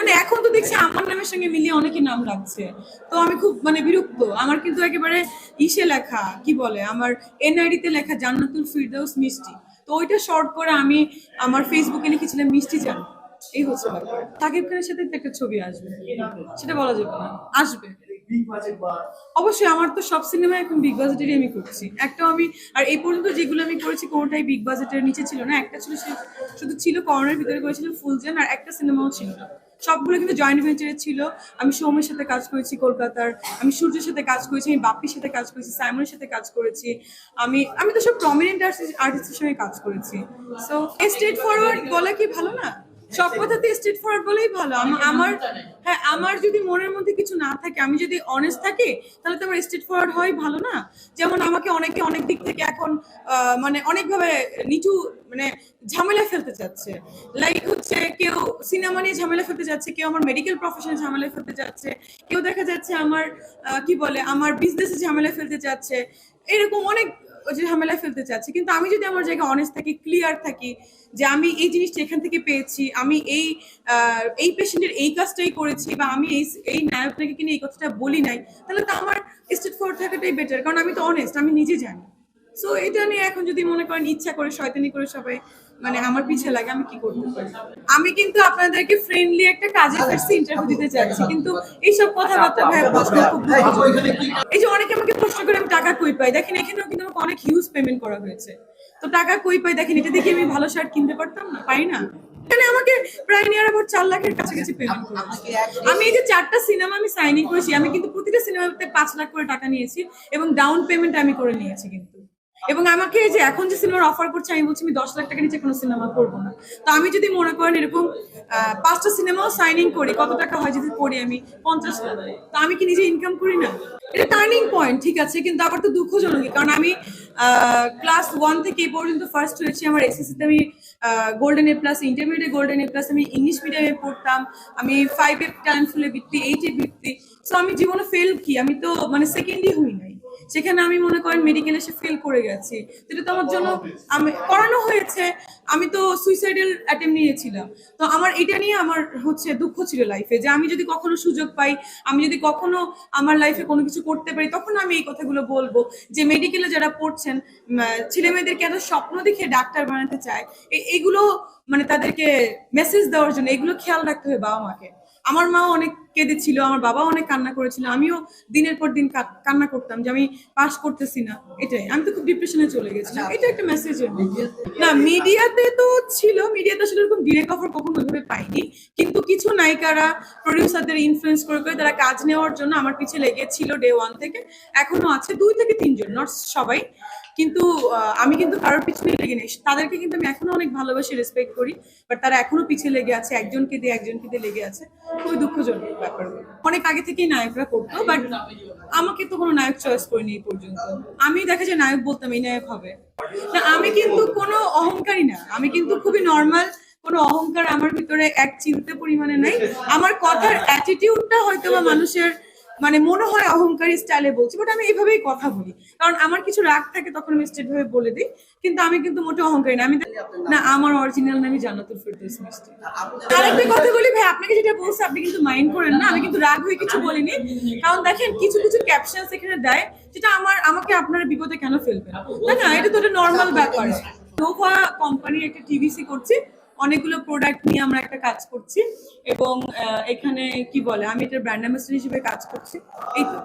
মানে এখন তো দেখছি আমার নামের সঙ্গে মিলিয়ে অনেকে নাম রাখছে। তো আমি খুব মানে বিরক্ত। আমার কিন্তু একেবারে ইসে লেখা, কি বলে, আমার এনআইডি তে লেখা জান্নাতুল ফিরদাউস মিষ্টি। তো ওইটা শর্ট করে আমি আমার ফেসবুকে লিখেছিলাম মিষ্টি জান। এই হচ্ছে ব্যাপার। সাকিব খানের সাথে একটা ছবি আসবে। সেটা বলা যাবে না। আসবে। অবশ্যই, আমার তো সব সিনেমা এখন বিগ বাজেটেরই আমি করছি। একটাও আমি, আর এই পর্যন্ত যেগুলো আমি করেছি কোনোটাই বিগ বাজেটের নিচে ছিল না। একটা ছিল শুধু ছিল করোনার ভিতরে করেছিলাম ফুলজেন আর একটা সিনেমাও ছিল না। সবগুলো কিন্তু জয়েন্ট ভেঞ্চারে ছিল। আমি সৌমের সাথে কাজ করেছি কলকাতার, আমি সূর্যের সাথে কাজ করেছি, আমি বাপ্পির সাথে কাজ করেছি, সাইমনের সাথে কাজ করেছি। আমি আমি তো সব প্রমিনেন্ট আর্টিস্টের সঙ্গে কাজ করেছি। সো স্ট্রেট ফরওয়ার্ড বলা কি ভালো না? সব কথাতে স্ট্রেট ফরওয়ার্ড বলেই ভালো। আমার হ্যাঁ আমার যদি মনের মধ্যে কিছু না থাকে আমি যদি অনেস্ট থাকি তাহলে তো আমার স্ট্রেট ফরওয়ার্ড হয় ভালো না। যেমন আমাকে অনেকে অনেক দিক থেকে এখন মানে অনেকভাবে নিচু মানে ঝামেলা ফেলতে চাচ্ছে। লাইক হচ্ছে কেউ সিনেমা নিয়ে ঝামেলা ফেলতে যাচ্ছে কেউ আমার মেডিকেল প্রফেশনে ঝামেলা ফেলতে যাচ্ছে কেউ দেখা যাচ্ছে আমার কি বলে আমার বিজনেসে ঝামেলা ফেলতে যাচ্ছে। এরকম অনেক যে ঝামেলা ফেলতে চাচ্ছি। কিন্তু আমি যদি আমার জায়গায় অনেস্ট থাকি ক্লিয়ার থাকি যে আমি এই জিনিসটা এখান থেকে পেয়েছি, আমি এই এই পেশেন্টের এই কাজটাই করেছি বা আমি এই এই নায়কটাকে কিনে এই কথাটা বলি নাই, তাহলে তো আমার স্টেট ফর থাকাটাই বেটার কারণ আমি তো অনেস্ট আমি নিজে জানি। সো এটা নিয়ে এখন যদি মনে করেন ইচ্ছা করে শয়তানি করে সবাই মানে আমার পিছে লাগে আমি কি করতে পারি? আমি কিন্তু আপনাদেরকে ফ্রেন্ডলি একটা কাজে ফেরছি ইন্টারভিউ দিতে চাচ্ছি কিন্তু এইসব কথাবার্তা ভাই প্রশ্ন খুব আপু এখানে কি এই যে অনেকে আমাকে প্রশ্ন করে আমি টাকা কই পাই? দেখেন এখানেও কিন্তু আমাকে অনেক হিউজ পেমেন্ট করা হয়েছে। তো টাকা কই পাই? দেখেন এটা দেখে আমি ভালো শার্ট কিনতে পারতাম না পাই না। এখানে আমাকে প্রায় নিয়ার আবার চার লাখের কাছাকাছি পেমেন্ট করেছে। আমি এই যে চারটা সিনেমা আমি সাইনিং করেছি আমি কিন্তু প্রতিটা সিনেমাতে পাঁচ লাখ করে টাকা নিয়েছি এবং ডাউন পেমেন্ট আমি করে নিয়েছি কিন্তু। এবং আমাকে যে এখন যে সিনেমার অফার করছে, আমি বলছি, আমি দশ লাখ টাকা নিচে কোনো সিনেমা করব না। তো আমি যদি মনে করেন এরকম পাঁচটা সিনেমাও সাইনিং করি, কত টাকা হয় যদি করি আমি? পঞ্চাশ তো আমি কি নিজে ইনকাম করি না? এটা টার্নিং পয়েন্ট ঠিক আছে, কিন্তু আবার তো দুঃখজনক কারণ আমি ক্লাস ওয়ান থেকে এই পর্যন্ত ফার্স্ট হয়েছি। আমার এসএসসিতে আমি golden A plus intermediate golden A plus আমি ইংলিশ মিডিয়ামে পড়তাম। আমি ফাইভে ট্যালেন্ট ফুলে বৃত্তি এইটে বৃত্তি। সো আমি জীবনে ফেল কি? আমি তো মানে সেকেন্ডই হই নাই। সেখানে আমি মনে করেন মেডিকেল এসে ফেল করে গেছি। যেটা তো আমার জন্য আমি, করানো হয়েছে। আমি তো সুইসাইডাল অ্যাটেম্প নিয়েছিলাম। তো আমার এটা নিয়ে আমার হচ্ছে দুঃখ ছিল লাইফে যে আমি যদি কখনো সুযোগ পাই, আমি যদি কখনো আমার লাইফে কোনো কিছু করতে পারি, তখন আমি এই কথাগুলো বলব যে মেডিকেলে যারা পড়ছেন ছেলে মেয়েদেরকে এত স্বপ্ন দেখে ডাক্তার বানাতে চায়? এ- এগুলো মানে তাদেরকে মেসেজ দেওয়ার জন্য, এগুলো খেয়াল রাখতে হবে বাবা মাকে আমার মা অনেক কেঁদেছিল, আমার বাবা অনেক কান্না করেছিল, আমিও দিনের পর দিন কান্না করতাম যে আমি পাস করতেছি না। এটাই, আমি তো খুব ডিপ্রেশনে চলে গেছিলাম। এটা একটা মেসেজ না মিডিয়াতে তো ছিল মিডিয়াতে আসলে এরকম ডিরেক্ট অফার কখনো ওইভাবে পাইনি। কিন্তু কিছু নায়িকারা প্রডিউসারদের ইনফ্লুয়েন্স করে করে তারা কাজ নেওয়ার জন্য আমার পিছে লেগেছিল ডে ওয়ান থেকে। এখনও আছে, দুই থেকে তিনজন নট সবাই। কিন্তু আমি কিন্তু কারোর পিছনে লেগে নেই। তাদেরকে কিন্তু আমি এখনও অনেক ভালোবাসি রেসপেক্ট করি। বাট তারা এখনও পিছিয়ে লেগে আছে, একজনকে দিয়ে একজনকে দিয়ে লেগে আছে। খুবই দুঃখজনক। অনেক আগে থেকেই নায়করা করতো বাট আমাকে তো কোনো নায়ক চয়েস করিনি এই পর্যন্ত। আমি দেখা যায় নায়ক বলতাম, এই নায়ক হবে। না, আমি কিন্তু কোনো অহংকারী না। আমি কিন্তু খুবই নর্মাল কোনো অহংকার আমার ভিতরে এক চিন্তা পরিমাণে নাই। আমার কথার অ্যাটিটিউডটা হয়তো বা মানুষের মানে মনে হয় অহংকারী স্টাইলে বলছি বাট আমি এইভাবেই কথা বলি। কারণ আমার কিছু রাগ থাকে তখন আমি স্ট্রেট ভাবে বলে দিই, কিন্তু আমি কিন্তু মোটে অহংকারী না। আমি না, আমার অরিজিনাল নামই জান্নাতুল ফিরদৌস মিষ্টি। আরেকটা কথা বলি, ভাই, আপনাকে যেটা বলছি, আপনি কিন্তু মাইন্ড করেন না, আমি কিন্তু রাগ হয়ে কিছু বলিনি। কারণ দেখেন, কিছু কিছু ক্যাপশন এখানে দেয়, যেটা আমার আমাকে আপনারা বিপদে কেন ফেলবেন? না না? এটা তো একটা নর্মাল ব্যাপার। নোভা কোম্পানির একটা টিভিসি করছি অনেকগুলো প্রোডাক্ট নিয়ে আমরা একটা কাজ করছি এবং এখানে কি বলে, আমি এটা ব্র্যান্ড অ্যাম্বাসেডর হিসেবে কাজ করছি। এই তো।